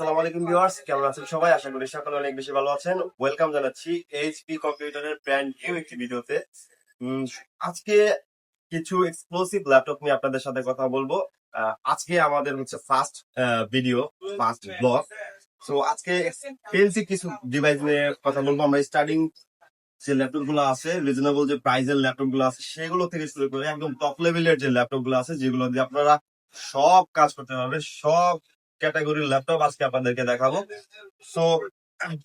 আসসালামু আলাইকুম ভিউয়ার্স, কেমন আছেন সবাই? আশা করি সকলে অনেক বেশি ভালো আছেন। ওয়েলকাম জানাচ্ছি এইচপি কম্পিউটারের ব্র্যান্ড নিউ একটি ভিডিওতে। আজকে কিছু এক্সক্লুসিভ ল্যাপটপ নিয়ে আপনাদের সাথে কথা বলব। আজকে আমাদের হচ্ছে ফার্স্ট ভিডিও ফার্স্ট ব্লগ তো আজকে কিছু ডিভাইস নিয়ে কথা বলব। আমরা স্টার্টিং যে ল্যাপটপগুলো আছে রিজনেবল যে প্রাইসের ল্যাপটপগুলো আছে, সেগুলো থেকে শুরু করে একদম টপ লেভেলের যে ল্যাপটপগুলো আছে, যেগুলো দিয়ে আপনারা সব কাজ করতে পারবেন, সব ক্যাটাগরির ল্যাপটপ আজকে আপনাদেরকে দেখাবো। সো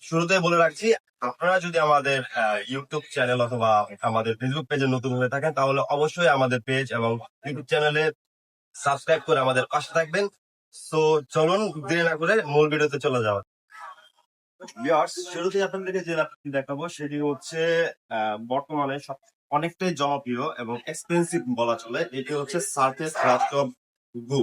শুরুতে বলে রাখছি, আপনারা যদি আমাদের ইউটিউব চ্যানেল অথবা আমাদের ফেসবুক পেজে নতুন হয়ে থাকেন, তাহলে অবশ্যই আমাদের পেজ এবং ইউটিউব চ্যানেলে সাবস্ক্রাইব করে আমাদের পাশে থাকবেন। সো চলুন দেরি না করে মূল ভিডিওতে চলে যাওয়া শুরুতে আপনাদেরকে যে ল্যাপটপটি দেখাবো, সেটি হচ্ছে বর্তমানে সব, অনেকটাই জনপ্রিয় এবং এক্সপেন্সিভ বলা চলে। এটি হচ্ছে সার্ফেস ল্যাপটপ গো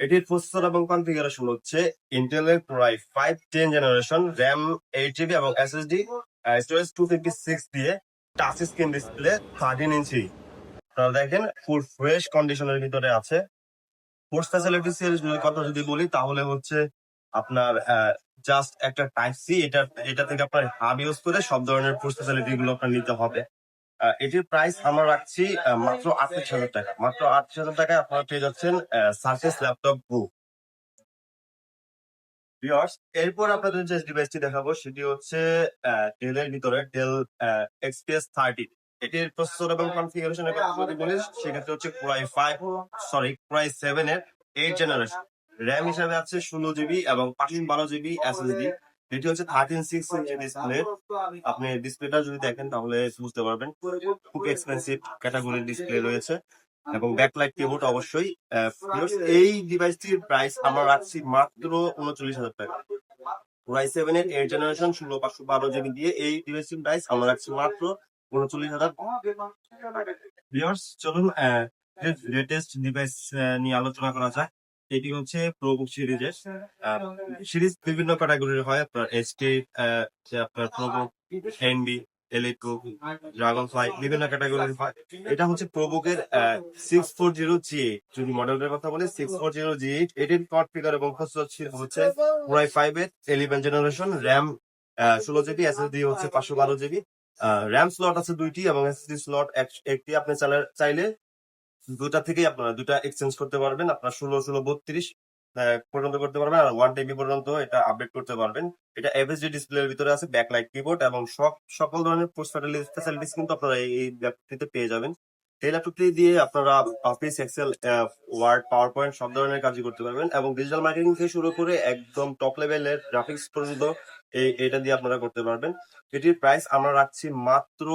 এটির প্রসেসর এবং কনফিগারেশন হচ্ছে ইন্টেলের প্রায় five ten generation RAM eight GB এবং SSD storage two fifty six দিয়ে touch screen display thirteen inch আপনারা দেখেন ফুল ফ্রেশ কন্ডিশনের ভিতরে আছে। ফোর্স ফ্যাসিলিটিস এর কথা যদি বলি, তাহলে হচ্ছে আপনার জাস্ট একটা টাইপ সি এটা এটা থেকে আপনার হাব ইউজ করে সব ধরনের ফোর্স ফ্যাসিলিটি গুলো আপনার নিতে হবে। এটির প্রাইস আমরা রাখছি মাত্র আটত্রিশ হাজার টাকা। মাত্র আটত্রিশ হাজার টাকায় আপনারা পেয়ে যাচ্ছেন সার্ফেস ল্যাপটপ ভিউয়ার্স এরপর আপনাদের যে ডিভাইসটি দেখাবো, সেটি হচ্ছে ডেলের ভিতরে ডেল এক্সপিএস থার্টি এটির প্রসেসর এবং কনফিগারেশনের কথা যদি বলি, সেক্ষেত্রে হচ্ছে core i five sorry core i seven এর এইট জেনারেশন র্যাম হিসাবে আছে ষোলো জিবি এবং পাঁচশো বারো জিবি এসএসডি এটি হচ্ছে থার্টিন সিক্স ইঞ্চি ডিসপ্লে আপনি ডিসপ্লেটা যদি দেখেন তাহলে বুঝতে পারবেন খুব এক্সপেন্সিভ ক্যাটাগরির ডিসপ্লে রয়েছে এবং ব্যাকলাইট কিবোর্ড অবশ্যই এই ডিভাইসটির প্রাইস আমরা রাখছি মাত্র উনচল্লিশ হাজার টাকা ওয়াই সেভেন এর এইট জেনারেশন ষোলো পাঁচশো বারো জিবি দিয়ে এই ডিভাইসটির প্রাইস আমরা রাখছি মাত্র উনচল্লিশ হাজার চলুন লেটেস্ট ডিভাইস নিয়ে আলোচনা করা যাক এটি হচ্ছে প্রোবুক সিরিজের সিরিজ বিভিন্ন ক্যাটাগরির হয়। আপনার এসটি আপনার প্রোবুক এনবি এলিট্রো ড্রাগন ফ্লাই বিভিন্ন ক্যাটাগরির হয়। এটা হচ্ছে প্রোবুকের six four zero G eight যদি মডেলের কথা বলি six four zero G eight এটির কনফিগার এবং প্রসেসর হচ্ছে পুরাই ফাইভ এর ইলেভেন জেনারেশন র্যাম ষোলো জিবি এসএসডি হচ্ছে পাঁচশো বারো জিবি র্যাম স্লট আছে দুইটি এবং এসএসডি স্লট একটি আপনি চাইলে দুটা থেকেই আপনারা দুটা এক্সচেঞ্জ করতে পারবেন। আপনার ষোলো ষোলো, বত্রিশ পর্যন্ত করতে পারবেন আর ওয়ান টিবি পর্যন্ত এটা আপডেট করতে পারবেন। এটা এফএসডি ডিসপ্লের ভিতরে আছে ব্যাকলাইট কিবোর্ড এবং সব, সকল ধরনের ফ্যাসিলিটিস কিন্তু আপনারা এই ল্যাপটপটিতে পেয়ে যাবেন। এই ল্যাপটপটি দিয়ে আপনারা Office Excel Word PowerPoint সব ধরনের কাজই করতে পারবেন এবং ডিজিটাল মার্কেটিং থেকে শুরু করে একদম টপ লেভেলের গ্রাফিক্স পর্যন্ত এই এটা দিয়ে আপনারা করতে পারবেন। এটির প্রাইস আমরা রাখছি মাত্র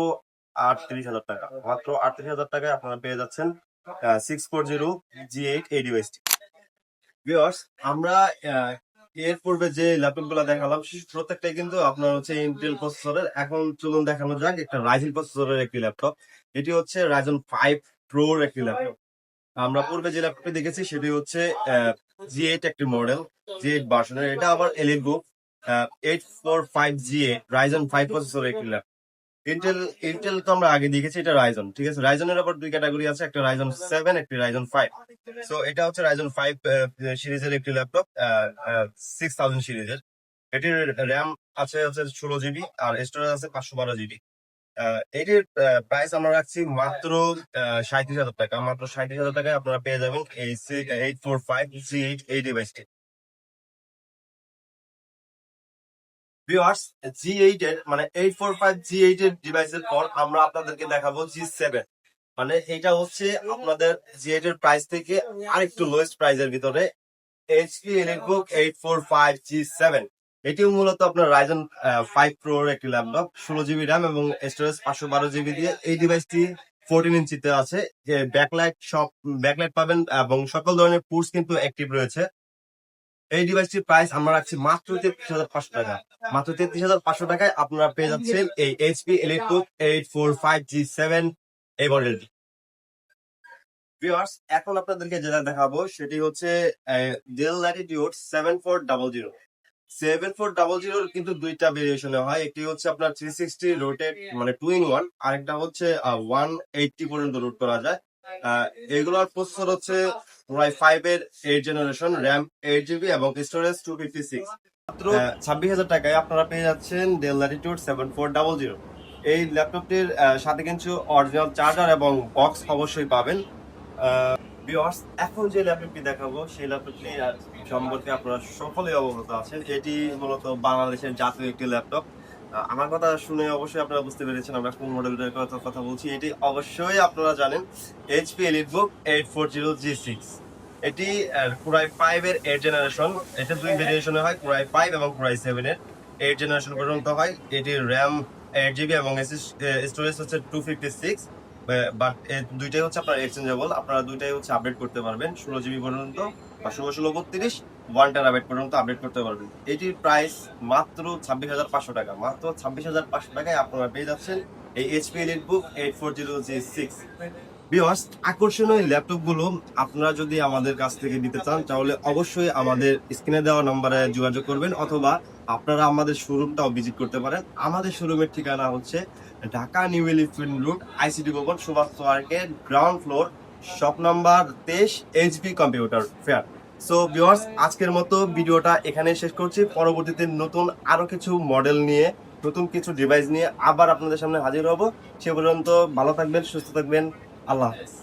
আটত্রিশ হাজার টাকা। মাত্র আটত্রিশ হাজার টাকায় আপনারা পেয়ে যাচ্ছেন six four zero G eight এই ডিভাইসটি ভিউয়ার্স আমরা এর পূর্বে যে ল্যাপটপগুলো দেখালাম, প্রত্যেকটাই কিন্তু আপনার হচ্ছে ইন্টেল প্রসেসরের এখন চলুন দেখানো যাক একটা রাইজেন প্রসেসরের একটি ল্যাপটপ এটি হচ্ছে রাইজন ফাইভ প্রোর একটি ল্যাপটপ আমরা পূর্বে যে ল্যাপটপটি দেখেছি, সেটি হচ্ছে জি এইট একটি মডেল জি এইট ভার্সনের এটা আবার EliteBook eight four five G eight Ryzen five প্রসেসরের একটি ল্যাপটপ ইন্টেল ইন্টেল তো আমরা আগে দেখেছি, এটা রাইজন ঠিক আছে? রাইজনের আবার দুই ক্যাটাগরি আছে, একটা রাইজন সেভেন একটি রাইজন ফাইভ সো এটা হচ্ছে রাইজন ফাইভ সিরিজের একটি ল্যাপটপ সিক্স থাউজেন্ড সিরিজের। এটির র্যাম আছে হচ্ছে ষোলো জিবি আর স্টোরেজ আছে পাঁচশো বারো জিবি এটির প্রাইস আমরা রাখছি মাত্র সাঁত্রিশ হাজার টাকা। মাত্র সাঁত্রিশ হাজার টাকায় আপনারা পেয়ে যাবেন এই eight four five C eight এই ডিভাইসটি জি এইট এর মানে eight four five G eight এর পর আমরা আপনাদেরকে দেখাবো জি সেভেন মানে এটা হচ্ছে আপনাদের জি এইট এর প্রাইস থেকে আরেকটু লোয়েস্ট ভিতরে eight four five G seven মূলত আপনার ফাইভ প্রোর একটি ল্যাপটপ ষোলো জিবি র্যাম এবং স্টোরেজ পাঁচশো বারো জিবি দিয়ে। এই ডিভাইসটি ফোরটিন ইঞ্চিতে আছে। যে ব্যাকলাইট সব ব্যাকলাইট পাবেন এবং সকল ধরনের পুরস কিন্তু অ্যাক্টিভ রয়েছে। এই ডিভাইসটির প্রাইস আমরা রাখছি মাত্র তেত্রিশ হাজার পাঁচশো টাকা। মাত্র তেত্রিশ হাজার পাঁচশো টাকায় আপনারা পেয়ে যাচ্ছেন এই HP EliteBook eight four five G seven এই মডেলটি ভিউয়ার্স এখন আপনাদেরকে যেটা দেখাবো সেটি হচ্ছে Dell Latitude seven four double zero seven four double জিরোর কিন্তু দুইটা ভেরিয়েশনে হয়। একটি হচ্ছে আপনার থ্রি সিক্সটি রোটেট মানে টু ইন ওয়ান আরেকটা হচ্ছে ওয়ান এইটটি পর্যন্ত রুট করা যায়। এগুলোর প্রসেসর হচ্ছে কোরাই ফাইভ এর eight generation RAM eight GB এবং স্টোরেজ টু ফিফটি সিক্স মাত্র ছাব্বিশ হাজার টাকায় আপনারা পেয়ে যাচ্ছেন Dell Latitude seven four double zero এই ল্যাপটপটির সাথে কিন্তু অরিজিনাল চার্জার এবং বক্স অবশ্যই পাবেন। ভিউয়ার্স এখন যে ল্যাপটপটি দেখাবো সেই ল্যাপটপটি সম্পর্কে আপনারা সকলেই অবগত আছেন। এটি মূলত বাংলাদেশের জাতীয় একটি ল্যাপটপ আমার কথা শুনে অবশ্যই আপনারা বুঝতে পেরেছেন, আমরা কোন মডেলের কথা কথা বলছি, এটি অবশ্যই আপনারা জানেন HP EliteBook eight four zero G six এটি কুরাই ফাইভ এর এইট জেনারেশন এটা দুই ভেরিয়েশনে হয় কুরাই ফাইভ এবং কুরাই সেভেন এর এইট জেনারেশন পর্যন্ত হয়। এটির র্যাম এইট জিবি এবং স্টোরেজ হচ্ছে টু ফিফটি সিক্স বাট দুইটাই হচ্ছে আপনার এক্সচেঞ্জেবল আপনারা দুইটাই হচ্ছে আপডেট করতে পারবেন, ষোলো জিবি পর্যন্ত। বা ষোলো ষোলো বত্রিশ ওয়ান টেরাবাইট পর্যন্ত আপডেট করতে পারবেন। এটির প্রাইস মাত্র ছাব্বিশ হাজার পাঁচশো টাকা। মাত্র ছাব্বিশ হাজার পাঁচশো টাকায় আপনারা পেয়ে যাচ্ছেন এই HP EliteBook eight four zero G six বিয়ার্স আকর্ষণীয় ল্যাপটপগুলো আপনারা যদি আমাদের কাছ থেকে নিতে চান, তাহলে অবশ্যই আমাদের স্ক্রিনে দেওয়া নম্বরে যোগাযোগ করবেন, অথবা আপনারা আমাদের শোরুমটাও ভিজিট করতে পারেন। আমাদের শোরুমের ঠিকানা হচ্ছে Dhaka New Elephant Road ICD ভবন, সুভাষ পার্কের গ্রাউন্ড ফ্লোর শপ নাম্বার তেইশ HP computer fair so viewers আজকের মতো ভিডিওটা এখানে শেষ করছি। পরবর্তীতে নতুন আরও কিছু মডেল নিয়ে, নতুন কিছু ডিভাইস নিয়ে আবার আপনাদের সামনে হাজির হব। সে পর্যন্ত ভালো থাকবেন, সুস্থ থাকবেন। আল্লাহ হাফেজ।